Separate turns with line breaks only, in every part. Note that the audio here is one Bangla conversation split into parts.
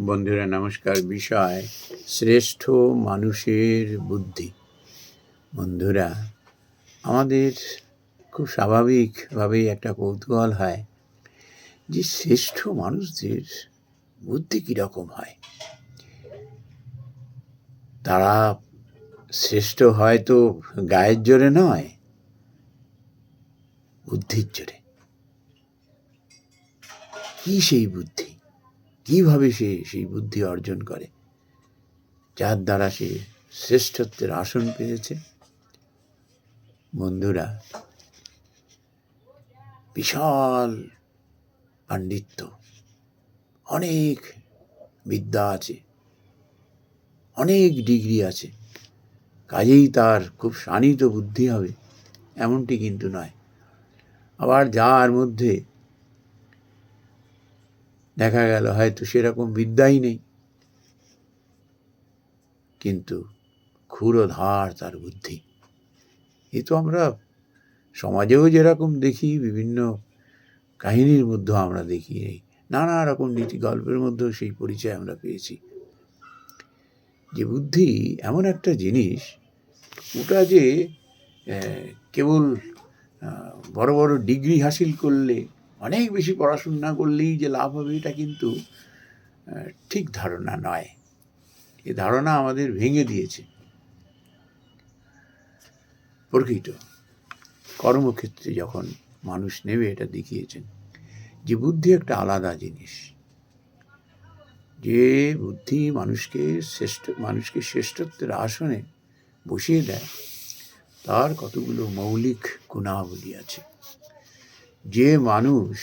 বন্ধুরা, নমস্কার। বিষয়, শ্রেষ্ঠ মানুষের বুদ্ধি। বন্ধুরা, আমাদের খুব স্বাভাবিকভাবেই একটা কৌতূহল হয় যে শ্রেষ্ঠ মানুষদের বুদ্ধি কীরকম হয়? তারা শ্রেষ্ঠ হয়তো গায়ের জোরে নয়, বুদ্ধির জোরে। কী সেই বুদ্ধি? কীভাবে সে সেই বুদ্ধি অর্জন করে? যার দ্বারা সে শ্রেষ্ঠত্বের আসন পেয়েছে? বন্ধুরা, বিশাল পাণ্ডিত্য, অনেক বিদ্যা আছে, অনেক ডিগ্রি আছে, কাজেই তার খুব শানিত বুদ্ধি হবে, এমনটি কিন্তু নয়। আবার যার মধ্যে দেখা গেল, হয়তো সেরকম বিদ্যাই নেই। কিন্তু ক্ষুরধার তার বুদ্ধি। এ তো আমরা সমাজেও যেরকম দেখি, বিভিন্ন কাহিনীর মধ্যেও আমরা দেখি, এই নানা রকম নীতি গল্পের মধ্যেও সেই পরিচয় আমরা পেয়েছি। যে বুদ্ধি এমন একটা জিনিস, ওটা যে কেবল বড় বড় ডিগ্রি হাসিল করলে অনেক বেশি পড়াশোনা করলেই যে লাভ হবে, এটা কিন্তু ঠিক ধারণা নয়। এ ধারণা আমাদের ভেঙে দিয়েছে। প্রকৃত। কর্মক্ষেত্রে যখন মানুষ নেবে, এটা দেখিয়েছেন। যে বুদ্ধি একটা আলাদা জিনিস। যে বুদ্ধি মানুষকে শ্রেষ্ঠ, মানুষকে শ্রেষ্ঠত্বের আসনে বসিয়ে দেয়, তার কতগুলো মৌলিক গুণাবলী আছে। যে মানুষ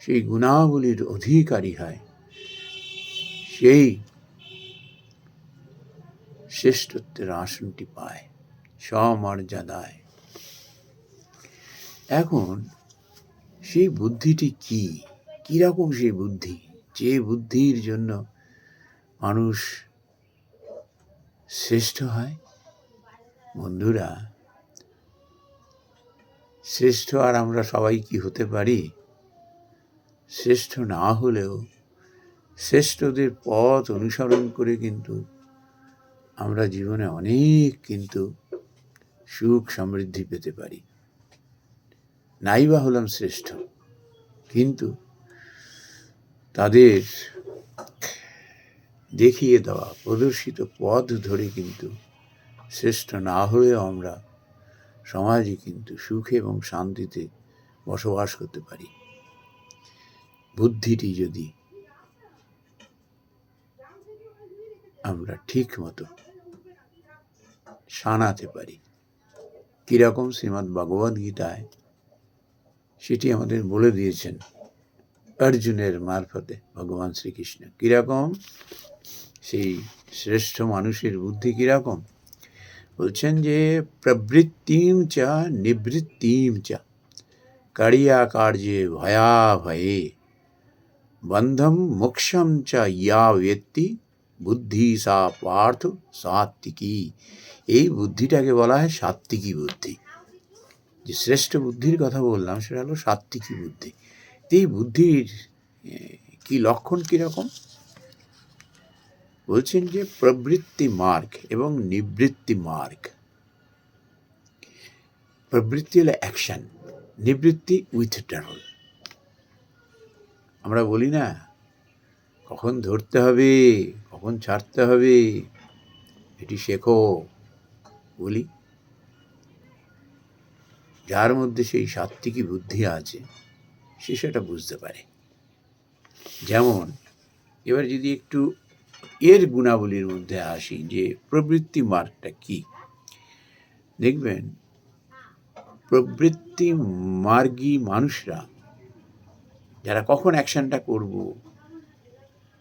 সেই গুণাবলীর অধিকারী হয়, সেই শ্রেষ্ঠত্বের আসনটি পায় সমর্যাদায় এখন সেই বুদ্ধিটি কি? কীরকম সেই বুদ্ধি? যে বুদ্ধির জন্য মানুষ শ্রেষ্ঠ হয়? বন্ধুরা শ্রেষ্ঠ আর আমরা সবাই কি হতে পারি? শ্রেষ্ঠ না হলেও শ্রেষ্ঠদের পথ অনুসরণ করে কিন্তু আমরা জীবনে অনেক কিন্তু সুখ সমৃদ্ধি পেতে পারি। নাই বা হলাম শ্রেষ্ঠ, কিন্তু তাদের দেখিয়ে দেওয়া, প্রদর্শিত পথ ধরে কিন্তু শ্রেষ্ঠ না হলেও আমরা সমাজে কিন্তু সুখে এবং শান্তিতে বসবাস করতে পারি। বুদ্ধিটি যদি আমরা ঠিক মতো সানাতে পারি, কীরকম শ্রীমদ্ ভগবদ গীতায় সেটি আমাদের বলে দিয়েছেন অর্জুনের মারফতে ভগবান শ্রীকৃষ্ণ। কীরকম? সেই শ্রেষ্ঠ মানুষের বুদ্ধি কীরকম? বলছেন যে, প্রবৃত্তিম চ নিবৃত্তিম চ। কারিয়া কার্যে ভয়াভয়ে। বন্ধম মোক্ষম চ ইয়া ব্যক্তি, বুদ্ধি সা পার্থ সাত্বিকী এই বুদ্ধিটাকে বলা হয় সাত্বিকী বুদ্ধি। যে শ্রেষ্ঠ বুদ্ধির কথা বললাম, সেটা হলো সাত্বিকী বুদ্ধি। এই বুদ্ধির কি লক্ষণ কীরকম? বলছেন যে প্রবৃত্তি মার্গ এবং নিবৃত্তি মার্গ। প্রবৃত্তি হলো অ্যাকশন নিবৃত্তি উইথ উইথড্রল আমরা বলি না, কখন ধরতে হবে, কখন ছাড়তে হবে, এটি শেখো, বলি। যার মধ্যে সেই সাত্বিকী বুদ্ধি আছে, সে সেটা বুঝতে পারে। যেমন, এবার যদি একটু এর গুণাবলীর মধ্যে আসি যে প্রবৃত্তি মার্গটা কি? দেখবেন, প্রবৃত্তি মার্গী মানুষরা যারা কখন অ্যাকশনটা করব,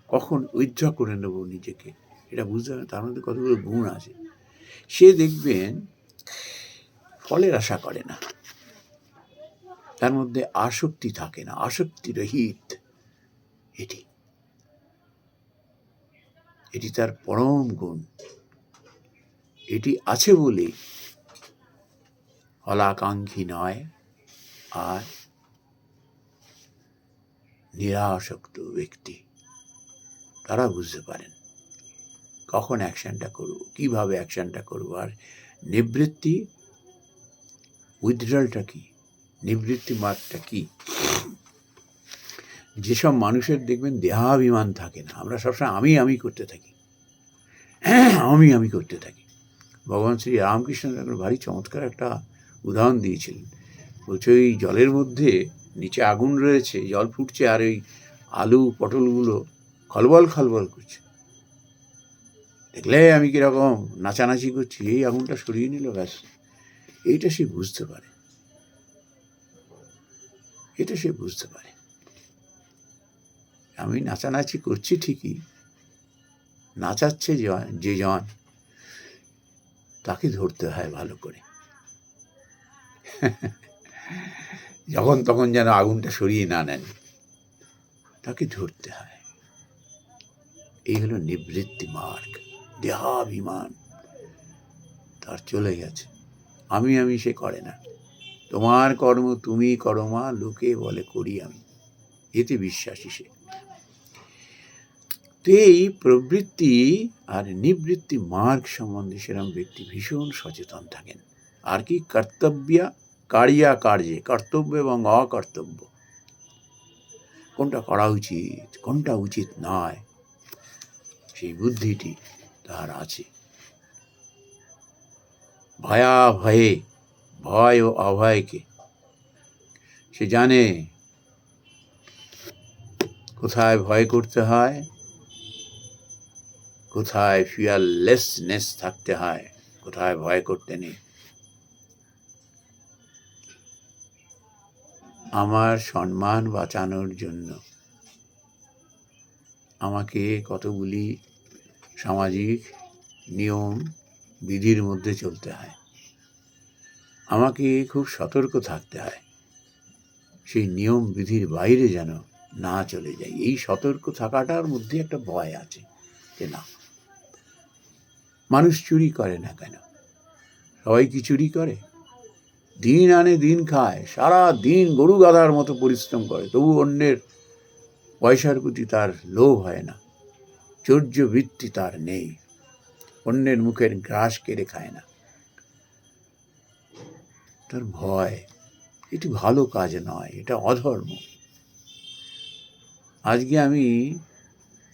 কখন উইথড্র করে নেব নিজেকে, এটা বুঝতে হবে তার মধ্যে কতগুলো গুণ আছে। সে দেখবেন, ফলের আশা করে না। তার মধ্যে আসক্তি থাকে না আসক্তি রহিত এটি। এটি তার পরম গুণ। এটি আছে বলে ফলাকাঙ্ক্ষী নয়, আর নিরাসক্ত ব্যক্তি। তারা বুঝতে পারেন কখন অ্যাকশনটা করব, কীভাবে অ্যাকশনটা করব, আর নিবৃত্তি, উইথড্রলটা কি? নিবৃত্তি মার্গটা কি? যেসব মানুষের দেখবেন দেহাভিমান থাকে না, আমরা সবসময় আমি আমি করতে থাকি। আমি আমি করতে থাকি। ভগবান শ্রী রামকৃষ্ণ ঠাকুর ভারী চমৎকার একটা উদাহরণ দিয়েছিলেন। বলছে, ওই জলের মধ্যে নিচে আগুন রয়েছে, জল ফুটছে আর ওই আলু পটলগুলো খলবল খলবল করছে। দেখলে আমি কীরকম নাচানাচি করছি, এই আগুনটা সরিয়ে নিল ব্যাস। এইটা সে বুঝতে পারে। এটা সে বুঝতে পারে। আমি নাচানাচি করছি ঠিকই। নাচাচ্ছে যে জন, তাকে ধরতে হয় ভালো করে। যখন তখন যেন আগুনটা সরিয়ে না নেন, তাকে ধরতে হয়। এই হলো নিবৃত্তি মার্গ, দেহাভিমান। তার চলে গেছে। আমি আমি, সে করে না। তোমার কর্ম তুমি করো মা, লোকে বলে করি আমি। এতে বিশ্বাসী সে। এই প্রবৃত্তি আর নিবৃত্তি মার্গ সম্বন্ধে সেরকম ব্যক্তি ভীষণ সচেতন থাকেন। আর কি কর্তব্য কারিয়া কার্যে, কর্তব্য এবং অকর্তব্য। কোনটা করা উচিত, কোনটা উচিত নয়, সেই বুদ্ধিটি তার আছে। ভয়া ভয়ে ভয় ও অভয়কে। সে জানে কোথায় ভয় করতে হয় কোথায় ফিয়ারলেসনেস থাকতে হয়, কোথায় ভয় করতে নেই। আমার সম্মান বাঁচানোর জন্য আমাকে কতগুলি সামাজিক নিয়ম, বিধির মধ্যে চলতে হয়। আমাকে খুব সতর্ক থাকতে হয়। সেই নিয়ম, বিধির বাইরে যেন না চলে যাই এই সতর্ক থাকাটার মধ্যে একটা ভয় আছে যে না মানুষ চুরি করে না কেন? সবাই কি চুরি করে? দিন আনে দিন খায়, সারা দিন গরু গাধার মতো পরিশ্রম করে, তবু অন্যের পয়সার প্রতি তার লোভ হয় না, চৌর্য বৃত্তি তার নেই, অন্যের মুখের গ্রাস কেড়ে খায় না। তার ভয়, এটি ভালো কাজ নয়, এটা অধর্ম। আজকে আমি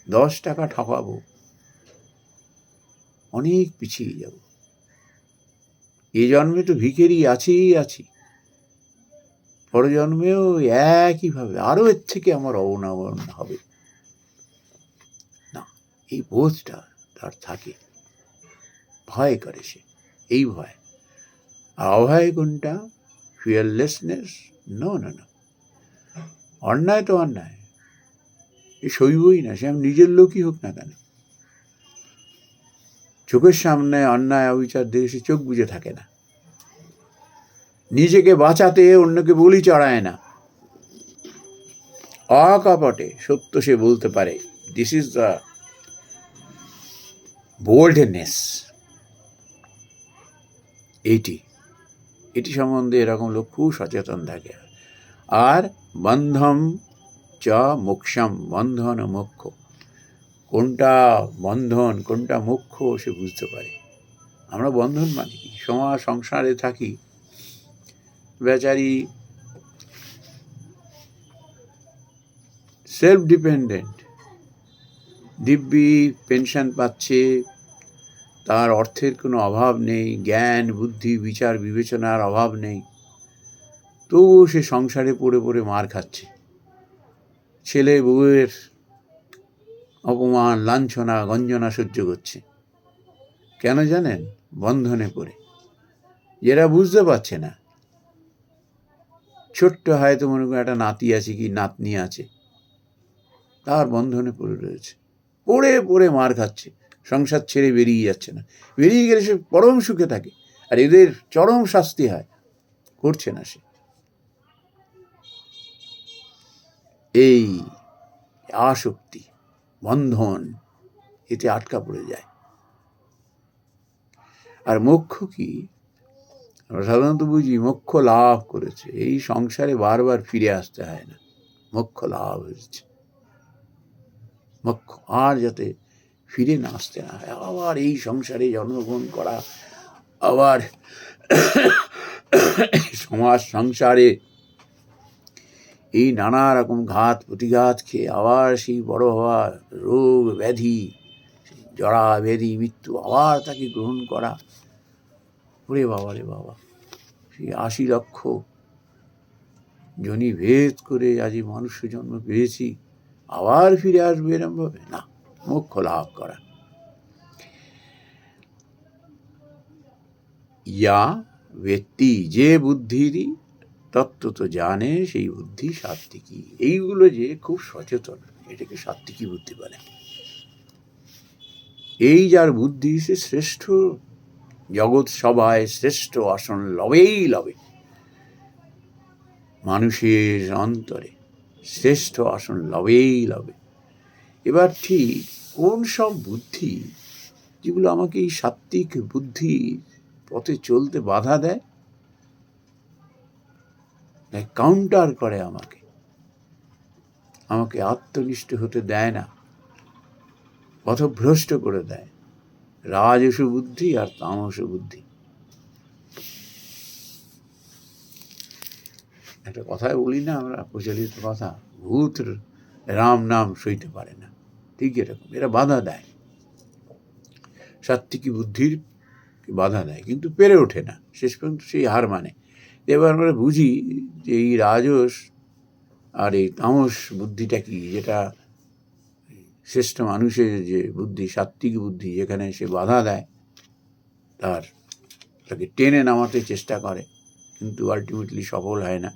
দশ টাকা ঠকাবো অনেক পিছিয়ে যাব। এ জন্মে তো ভিখেরি আছেই আছি। পরজন্মেও একইভাবে, আরও এর থেকে আমার অবনমন হবে। না, এই বোধটা তার থাকে। ভয় করে সে, এই ভয়। আর অভয় কোনটা ফিয়ারলেসনেস নো না না অন্যায় তো অন্যায়। এ সইবই না, সে আমি নিজের লোকই হোক না কেন। চোখের সামনে অন্যায়, অবিচার দেখে সে চোখ বুঝে থাকে না। নিজেকে বাঁচাতে অন্যকে বলি চড়ায় না। অকপটে সত্য সে বলতে পারে দিস ইজ দ্য বোল্ডনেস এইটি এটি সম্বন্ধে এরকম লোক খুব সচেতন থাকে। আর বন্ধম চ মোক্ষম, বন্ধন মোক্ষ। কোনটা বন্ধন, কোনটা মোক্ষ সে বুঝতে পারে। আমরা বন্ধন মানি কি সংসারে থাকি। বেচারি সেলফ ডিপেন্ডেন্ট দিব্যি পেনশন পাচ্ছে, তার অর্থের কোনো অভাব নেই, জ্ঞান, বুদ্ধি, বিচার, বিবেচনার অভাব নেই। তবুও সে সংসারে পড়ে পড়ে মার খাচ্ছে। ছেলে বউয়ের অপমান, লাঞ্ছনা, গঞ্জনা সহ্য করছে। কেন জানেন? বন্ধনে পড়ে। যেটা বুঝতে পারছে না। ছোট্ট হয়তো মনে করেন একটা নাতি আছে কি নাতনি আছে। তার বন্ধনে পড়ে রয়েছে। পড়ে পড়ে মার খাচ্ছে। সংসার ছেড়ে বেরিয়ে যাচ্ছে না। বেরিয়ে গেলে সে পরম সুখে থাকে। আর এদের চরম শাস্তি হয়। করছে না সে। এই আসক্তি। বন্ধন, এতে আটকা পড়ে যায়। আর মোক্ষ কি? আমরা সাধারণত বুঝি মোক্ষ লাভ করেছে, এই সংসারে বারবার ফিরে আসতে হয় না। মোক্ষ লাভ হয়েছে। মোক্ষ আর যাতে ফিরে না আসতে না হয়, আবার এই সংসারে জন্মগ্রহণ করা, আবার সমাজ সংসারে এই নানা রকম ঘাত প্রতিঘাত খেয়ে আবার সেই বড় হওয়া রোগ ব্যাধি জড়া ব্যাধি মৃত্যু আবার তাকে গ্রহণ করা। ওরে বাবা, রে বাবা, সেই আশি লক্ষ জনি ভেদ করে আজ এই মানুষ জন্ম পেয়েছি, আবার ফিরে আসবে এরম ভাবে? না, মোক্ষ লাভ করা। ইয়া ব্যক্তি যে বুদ্ধিরই তত্ত্ব তো জানে, সেই বুদ্ধি সাত্বিকী এইগুলো যে খুব সচেতন, এটাকে সাত্বিকী বুদ্ধি বলে। এই যার বুদ্ধি, সে শ্রেষ্ঠ। জগৎ সভায় শ্রেষ্ঠ আসন লবেই লবে। মানুষের অন্তরে শ্রেষ্ঠ আসন লবেই লবে। এবার ঠিক কোন সব বুদ্ধি, যেগুলো আমাকে এই সাত্বিক বুদ্ধির পথে চলতে বাধা দেয়? কাউন্টার করে আমাকে। আমাকে আত্মনিষ্ঠ হতে দেয় না, পথভ্রষ্ট করে দেয়। রাজস বুদ্ধি আর তামস বুদ্ধি। একটা কথাই বলি না আমরা, প্রচলিত কথা, ভূত রাম নাম সইতে পারে না। ঠিক এরকম, এরা বাধা দেয়। সাত্বিকী বুদ্ধির বাধা দেয়, কিন্তু পেরে ওঠে না। শেষ পর্যন্ত সেই হার মানে। এবার আমরা বুঝি যে এই রাজস আর এই তামস বুদ্ধিটা কি? যেটা শ্রেষ্ঠ মানুষের যে বুদ্ধি সাত্বিক বুদ্ধি, যেখানে সে বাধা দেয়, তার তাকে টেনে নামাতে চেষ্টা করে, কিন্তু আলটিমেটলি সফল হয় না।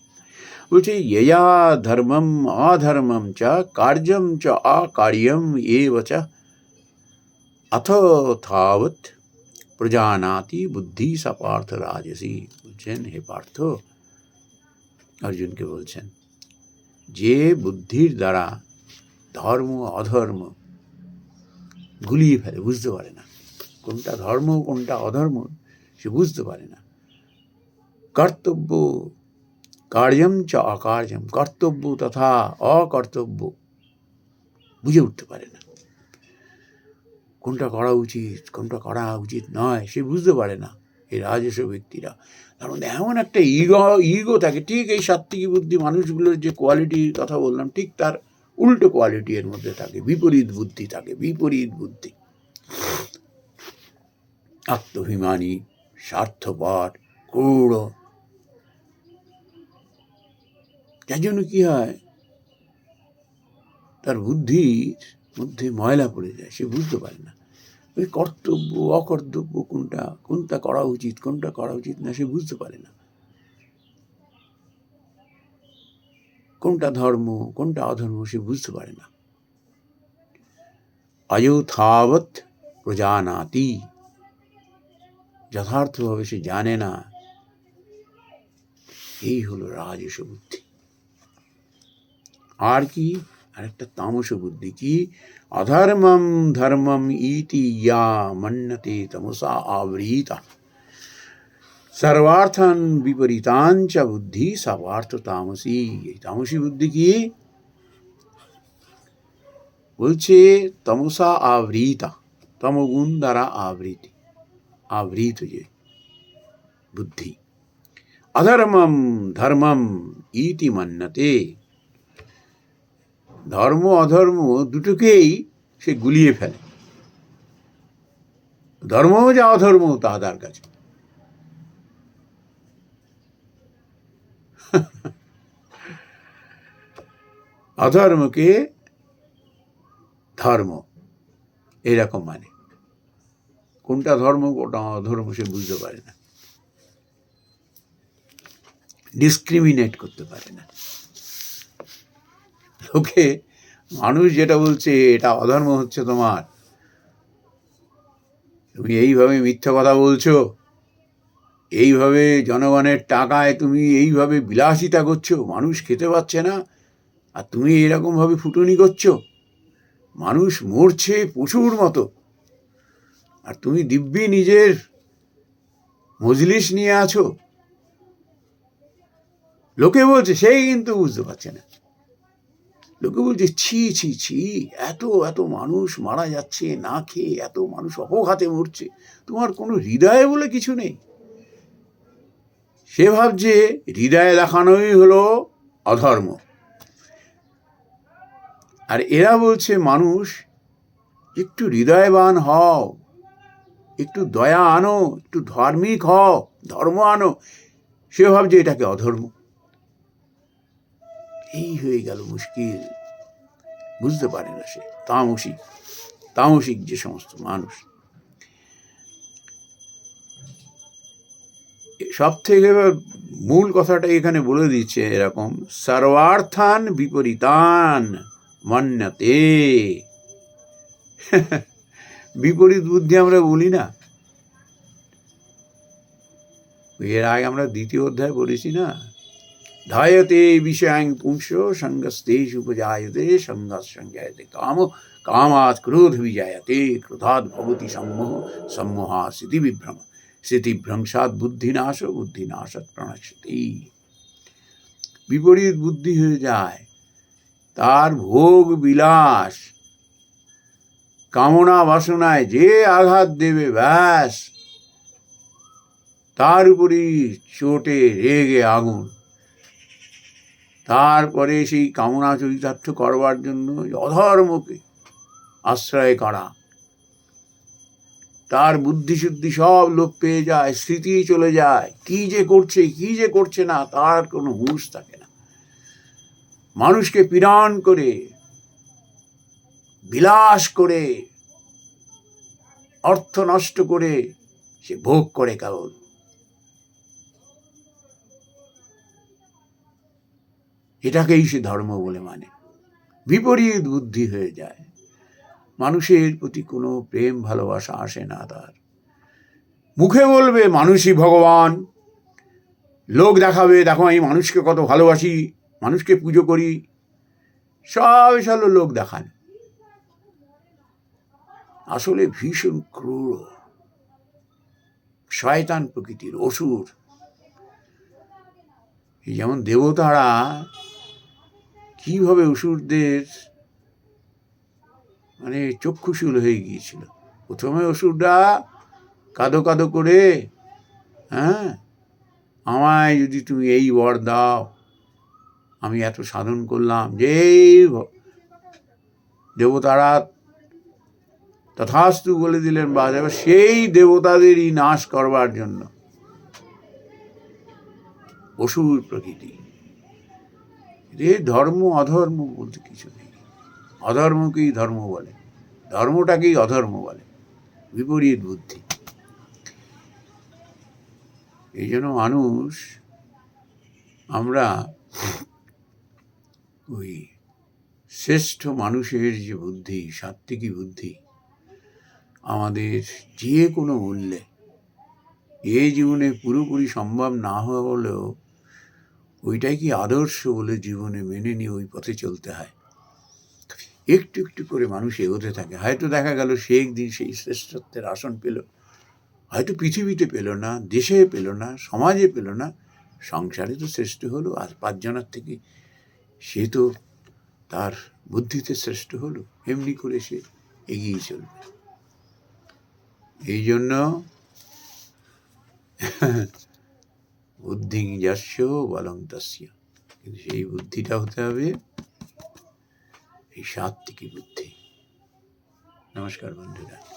বলছে ইয়া ধর্মম, অধর্মম চ, কার্যম চ, অকার্যম এ চ অথ থাবৎ প্রজানাতি বুদ্ধি সা পার্থ রাজসী বলছেন হে পার্থ অর্জুনকে বলছেন যে বুদ্ধির দ্বারা ধর্ম অধর্ম গুলিয়ে ফেলে বুঝতে পারে না কোনটা ধর্ম কোনটা অধর্ম সে বুঝতে পারে না কর্তব্য কার্যম চ অকার্যম কর্তব্য তথা অকর্তব্য বুঝে উঠতে পারে না কোনটা করা উচিত, কোনটা করা উচিত নয়, সে বুঝতে পারে না এই রাজস্ব ব্যক্তিরা। তার মধ্যে এমন একটা ইগো ইগো থাকে, ঠিক এই সাত্বিকী বুদ্ধি মানুষগুলোর যে কোয়ালিটির কথা বললাম, ঠিক তার উল্টো কোয়ালিটি এর মধ্যে থাকে, বিপরীত বুদ্ধি থাকে, বিপরীত বুদ্ধি। আত্মভিমানী, স্বার্থপর ক্রূঢ় যার জন্য কি হয়? তার বুদ্ধির মধ্যে ময়লা পড়ে যায়, সে বুঝতে পারে না। ওই কর্তব্য, অকর্তব্য কোনটা কোনটা করা উচিত, কোনটা করা উচিত না, সে বুঝতে পারে না। কোনটা ধর্ম, কোনটা অধর্ম, সে বুঝতে পারে না। অযথাবৎ প্রজানাতি। যথার্থভাবে সে জানে না। এই হলো রাজস বুদ্ধি আর কি? আরেকটা তামস বুদ্ধি কি? অধর্মম ধর্মম ইতি ইয়া মন্যতে তমসা আবৃতা। সর্বার্থন বিপরীতাঞ্চ বুদ্ধি সর্বার্থ তামসী। এই তামসী বুদ্ধি কি? বলছে, তমসা আবৃতা। তমগুণ দ্বারা আবৃতি। আবৃত যে বুদ্ধি। অধর্মম ধর্মম ইতি মান্যতে ধর্ম, অধর্ম দুটোকেই সে গুলিয়ে ফেলে। ধর্ম যা অধর্ম, তা তার কাছে। অধর্মকে ধর্ম এরকম মানে। কোনটা ধর্ম, কোনটা অধর্ম সে বুঝতে পারে না। ডিসক্রিমিনেট করতে পারে না। লোকে মানুষ যেটা বলছে, এটা অধর্ম হচ্ছে তোমার। তুমি এইভাবে মিথ্যা কথা বলছো, এইভাবে জনগণের টাকায় তুমি এইভাবে বিলাসিতা করছ, মানুষ খেতে পাচ্ছে না, আর তুমি এরকমভাবে ফুটনি করছ। মানুষ মরছে পশুর মতো। আর তুমি দিব্যি নিজের মজলিস নিয়ে আছো। লোকে বলছে, সেই কিন্তু বুঝতে পারছে না। লোকে বলছে, ছি ছি ছি, এত এত মানুষ মারা যাচ্ছে, না খেয়ে এত মানুষ অপঘাতে মরছে, তোমার কোনো হৃদয়ে বলে কিছু নেই? সে ভাবছে, হৃদয়ে দেখানোই হলো অধর্ম। আর এরা বলছে, মানুষ, একটু হৃদয়বান হও, একটু দয়া আনো, একটু ধার্মিক হও, ধর্ম আনো। সে ভাবছে, এটাকে অধর্ম। এই হয়ে গেল মুশকিল। বুঝতে পারে না সে। তামসিক তামসিক যে সমস্ত মানুষ। সব থেকে মূল কথাটা এখানে বলে দিচ্ছে এরকম, সর্বার্থান বিপরীতান মান্যতে। বিপরীত বুদ্ধি আমরা বলি না। এর আগে আমরা দ্বিতীয় অধ্যায় বলেছি না? ধায়তে বিষয়াং পুংস সঙ্গস্তেষ উপজায়তে সঙ্গাস সঙ্গায়তে কাম, কামাৎ ক্রোধ বিজায়তে, ক্রোধাৎ ভবতি সম্মোহ, সম্মোহা স্মৃতি বিভ্রম। স্মৃতিভ্রংসাৎ বুদ্ধিনাশ বুদ্ধিনাশাৎ প্রণশ্যতি বিপরীত বুদ্ধি হয়ে যায়। তার ভোগ বিলাস। কামনা বাসনায় যে আঘাত দেবে, ব্যাস। তার উপরই চোটে রেগে আগুন। তারপরে সেই কামনা চরিতার্থ করবার জন্য অধর্মকে আশ্রয় করা। তার বুদ্ধিশুদ্ধি সব লোপ পেয়ে যায়, স্মৃতি চলে যায়। কি যে করছে, কি যে করছে না, তার কোনো হুঁশ থাকে না। মানুষকে পীড়ন করে, বিলাস করে, অর্থ নষ্ট করে সে ভোগ করে কেবল। এটাকেই সে ধর্ম বলে মানে। বিপরীত বুদ্ধি হয়ে যায়। মানুষের প্রতি কোনো প্রেম, ভালোবাসা আসে না তার। মুখে বলবে, মানুষই ভগবান। লোক দেখাবে, দেখো আমি মানুষকে কত ভালোবাসি, মানুষকে পুজো করি। সব এসব লোক দেখান। আসলে ভীষণ ক্রূর। শয়তান প্রকৃতির অসুর। যেমন দেবতারা কীভাবে অসুরদের মানে চক্ষুশূল হয়ে গিয়েছিল। প্রথমে অসুররা কাদো কাদো করে হ্যাঁ আমায় যদি তুমি এই বর দাও, আমি এত সাধন করলাম যেই দেবতারা তথাস্তু বলে দিলেন বা এবার সেই দেবতাদেরই নাশ করবার জন্য। অসুর প্রকৃতি। রে ধর্ম, অধর্ম বলতে কিছু নেই। অধর্মকেই ধর্ম বলে। ধর্মটাকেই অধর্ম বলে। বিপরীত বুদ্ধি। এই জন্য মানুষ, আমরা ওই শ্রেষ্ঠ মানুষের যে বুদ্ধি, সাত্ত্বিকী বুদ্ধি, আমাদের যে কোনো মূল্যে এই জীবনে পুরোপুরি সম্ভব না হওয়া হলেও ওইটাই কি আদর্শ বলে জীবনে মেনে নিয়ে ওই পথে চলতে হয়। একটু একটু করে মানুষ এগোতে থাকে। হয়তো দেখা গেল সে একদিন সেই শ্রেষ্ঠত্বের আসন পেল। হয়তো পৃথিবীতে পেল না, দেশে পেল না, সমাজে পেল না, সংসারে তো শ্রেষ্ঠ হলো, আর পাঁচজনের থেকে সে তো তার বুদ্ধিতে শ্রেষ্ঠ হলো, এমনি করে সে এগিয়ে চলবে। এই জন্য বুদ্ধি যাস্য বলং কিন্তু সেই বুদ্ধিটা হতে হবে এই সাত্বিকী বুদ্ধি। নমস্কার বন্ধুরা।